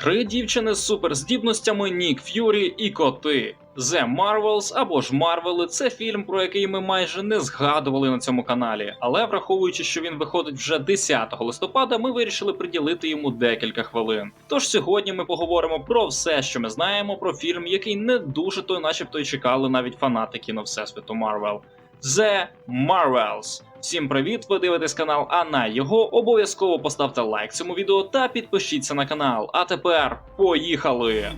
Три дівчини з суперздібностями Нік Ф'юрі і коти. The Marvels або ж Марвели це фільм, про який ми майже не згадували на цьому каналі. Але враховуючи, що він виходить вже 10 листопада, ми вирішили приділити йому декілька хвилин. Тож сьогодні ми поговоримо про все, що ми знаємо про фільм, який не дуже то, начебто, й чекали навіть фанати кіно Всесвіту Марвел. The Marvels. Всім привіт! Ви дивитесь канал, а на його обов'язково поставте лайк цьому відео та підпишіться на канал. А тепер поїхали!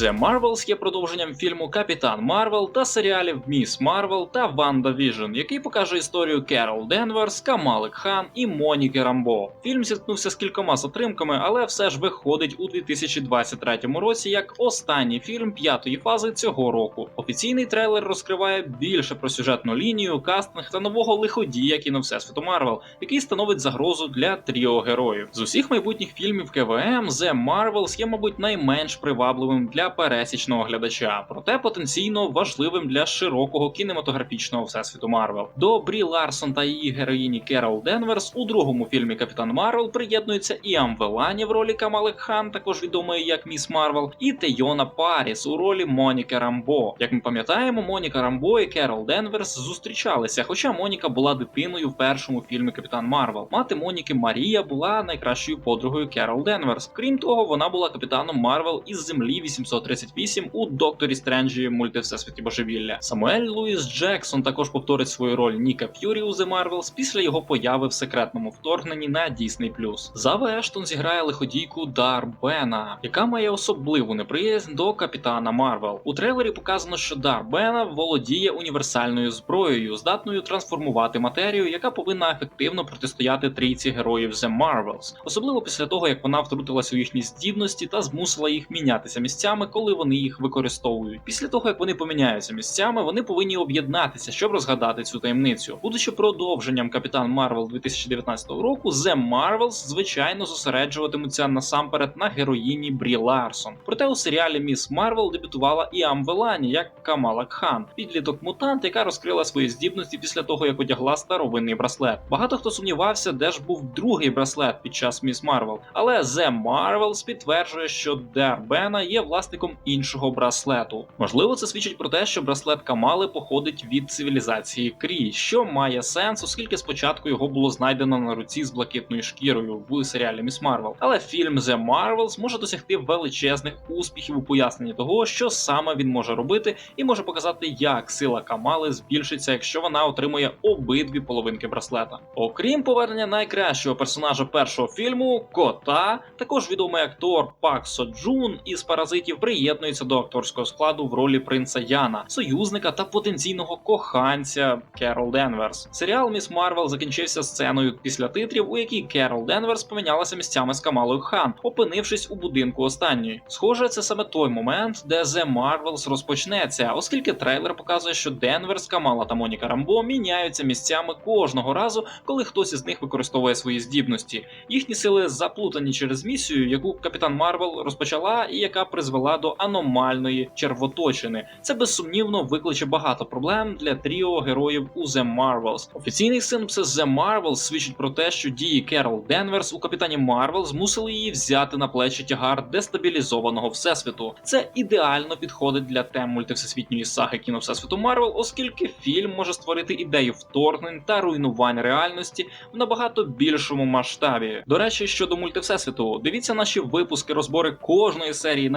The Marvels є продовженням фільму Капітан Марвел та серіалів Міс Марвел та Ванда Віжн, який покаже історію Керол Денверс, Камали Кхан і Моніки Рамбо. Фільм зіткнувся з кількома затримками, але все ж виходить у 2023 році як останній фільм п'ятої фази цього року. Офіційний трейлер розкриває більше про сюжетну лінію, кастинг та нового лиходія кіно Всесвіту Марвел, який становить загрозу для тріо героїв. З усіх майбутніх фільмів КВМ The Marvels є, мабуть, найменш привабливим для пересічного глядача, проте потенційно важливим для широкого кінематографічного всесвіту Марвел. До Брі Ларсон та її героїні Керол Денверс у другому фільмі Капітан Марвел приєднуються і Амвелані в ролі Камали Хан, також відомої як Міс Марвел, і Тейона Паріс у ролі Моніки Рамбо. Як ми пам'ятаємо, Моніка Рамбо і Керол Денверс зустрічалися, хоча Моніка була дитиною в першому фільмі Капітан Марвел. Мати Моніки Марія була найкращою подругою Керол Денверс. Крім того, вона була капітаном Марвел із землі 838 у Докторі Стренджі мульти Всесвіті Божевілля. Самуель Луїс Джексон також повторить свою роль Ніка Ф'юрі у The Marvels після його появи в секретному вторгненні на Disney+. Зава Ештон зіграє лиходійку Дар Бена, яка має особливу неприязнь до капітана Марвел. У трейлері показано, що Дар Бена володіє універсальною зброєю, здатною трансформувати матерію, яка повинна ефективно протистояти трійці героїв The Marvels, особливо після того, як вона втрутилася у їхні здібності та змусила їх мінятися місцями, коли вони їх використовують. Після того, як вони поміняються місцями, вони повинні об'єднатися, щоб розгадати цю таємницю. Будучи продовженням Капітан Марвел 2019 року, The Marvels, звичайно, зосереджуватимуться насамперед на героїні Брі Ларсон. Проте у серіалі Міс Марвел дебютувала і Амвелані як Камала Кхан, підліток мутант, яка розкрила свої здібності після того, як одягла старовинний браслет. Багато хто сумнівався, де ж був другий браслет під час Міс Марвел, але The Marvels підтверджує, що Дар Бена є власником іншого браслету. Можливо, це свідчить про те, що браслет Камали походить від цивілізації Крі, що має сенс, оскільки спочатку його було знайдено на руці з блакитною шкірою в серіалі Міс Марвел. Але фільм The Marvels може досягти величезних успіхів у поясненні того, що саме він може робити, і може показати, як сила Камали збільшиться, якщо вона отримує обидві половинки браслета. Окрім повернення найкращого персонажа першого фільму кота, також відомий актор Пак Соджун із паразитів приєднується до акторського складу в ролі принца Яна, союзника та потенційного коханця Керол Денверс. Серіал Міс Марвел закінчився сценою після титрів, у якій Керол Денверс помінялася місцями з Камалою Хан, опинившись у будинку останньої. Схоже, це саме той момент, де The Marvels розпочнеться, оскільки трейлер показує, що Денверс, Камала та Моніка Рамбо міняються місцями кожного разу, коли хтось із них використовує свої здібності. Їхні сили заплутані через місію, яку Капітан Марвел розпочала, і яка призвела до аномальної червоточини. Це безсумнівно викличе багато проблем для тріо героїв у The Marvels. Офіційний синопсис The Marvels свідчить про те, що дії Керол Денверс у капітані Марвел змусили її взяти на плечі тягар дестабілізованого всесвіту. Це ідеально підходить для тем мультивсесвітньої саги кіно Всесвіту Марвел, оскільки фільм може створити ідею вторгнень та руйнувань реальності в набагато більшому масштабі. До речі, щодо мультивсесвіту, дивіться наші випуски розбори кожної серії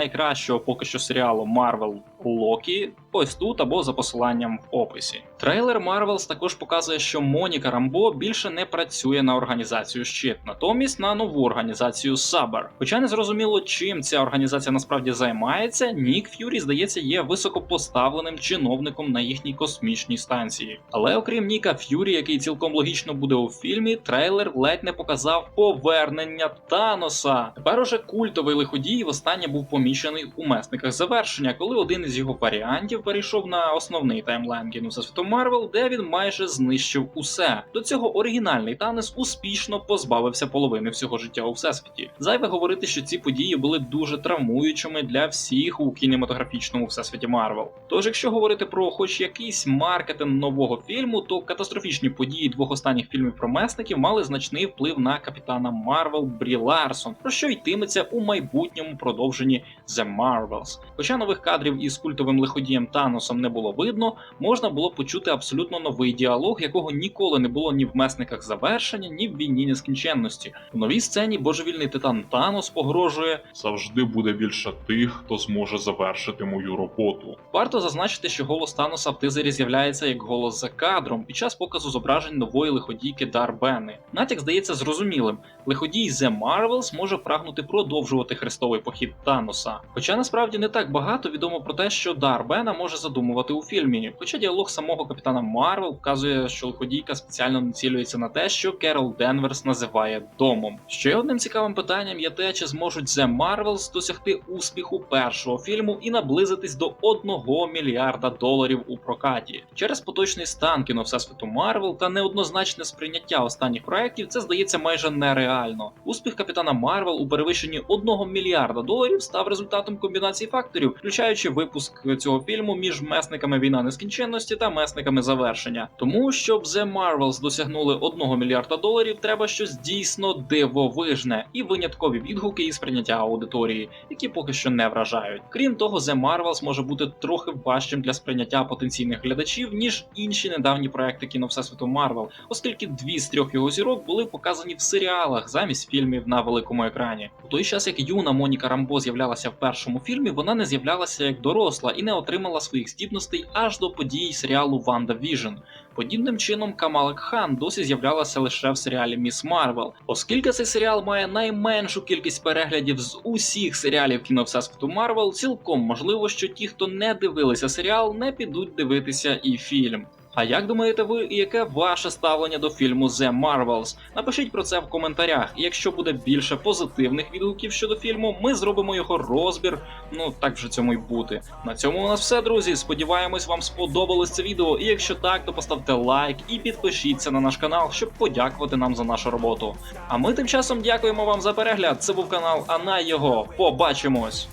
найкращого поки що серіалу Марвел Локі. Ось тут або за посиланням в описі. Трейлер Marvels також показує, що Моніка Рамбо більше не працює на організацію щит, натомість на нову організацію Сабер. Хоча не зрозуміло, чим ця організація насправді займається, Нік Ф'юрі, здається, є високопоставленим чиновником на їхній космічній станції. Але окрім Ніка Ф'юрі, який цілком логічно буде у фільмі, трейлер ледь не показав повернення Таноса. Тепер уже культовий лиходій востаннє був помічений у месниках завершення, коли один із його варіантів перейшов на основний таймлайн Всесвіту Марвел, де він майже знищив усе. До цього оригінальний Танес успішно позбавився половини всього життя у всесвіті. Зайве говорити, що ці події були дуже травмуючими для всіх у кінематографічному всесвіті Марвел. Тож, якщо говорити про хоч якийсь маркетинг нового фільму, то катастрофічні події двох останніх фільмів про месників мали значний вплив на капітана Марвел Брі Ларсон, про що йтиметься у майбутньому продовженні The Marvels. Хоча нових кадрів із культовим лиходієм Таносом не було видно, можна було почути абсолютно новий діалог, якого ніколи не було ні в месниках завершення, ні в війні нескінченності. У новій сцені божевільний титан Танос погрожує Завжди буде більше тих, хто зможе завершити мою роботу. Варто зазначити, що голос Таноса в тизері з'являється як голос за кадром під час показу зображень нової лиходійки Дарбени. Натяк здається зрозумілим. Лиходій The Marvels може прагнути продовжувати хрестовий похід Таноса. Хоча насправді не так багато відомо про те, що Дарбена може задумувати у фільмі. Хоча діалог самого капітана Марвел вказує, що лиходійка спеціально націлюється на те, що Керол Денверс називає домом. Ще одним цікавим питанням є те, чи зможуть The Marvels досягти успіху першого фільму і наблизитись до 1 мільярда доларів у прокаті. Через поточний стан кіно Всесвіту Марвел та неоднозначне сприйняття останніх проєктів, це здається майже нереально. Успіх капітана Марвел у перевищенні 1 мільярда доларів став результатом комбінації факторів, включаючи випуск цього фільму між месниками війна нескінченності та месниками завершення. Тому щоб The Marvels досягнули 1 мільярда доларів, треба щось дійсно дивовижне і виняткові відгуки і сприйняття аудиторії, які поки що не вражають. Крім того, The Marvels може бути трохи важчим для сприйняття потенційних глядачів ніж інші недавні проекти кіно Всесвіту Марвел, оскільки дві з трьох його зірок були показані в серіалах замість фільмів на великому екрані. У той час, як юна Моніка Рамбо з'являлася в першому фільмі, вона не з'являлася як доросла і не отримала своїх здібностей аж до подій серіалу Ванда Віжн. Подібним чином Камалек Хан досі з'являлася лише в серіалі Міс Марвел, оскільки цей серіал має найменшу кількість переглядів з усіх серіалів кіно Всесвіту Марвел, цілком можливо, що ті, хто не дивилися серіал, не підуть дивитися і фільм. А як думаєте ви, і яке ваше ставлення до фільму The Marvels? Напишіть про це в коментарях. Якщо буде більше позитивних відгуків щодо фільму, ми зробимо його розбір. Ну так вже цьому й бути. На цьому у нас все, друзі. Сподіваємось, вам сподобалось це відео. І якщо так, то поставте лайк і підпишіться на наш канал, щоб подякувати нам за нашу роботу. А ми тим часом дякуємо вам за перегляд. Це був канал Ана його. Побачимось!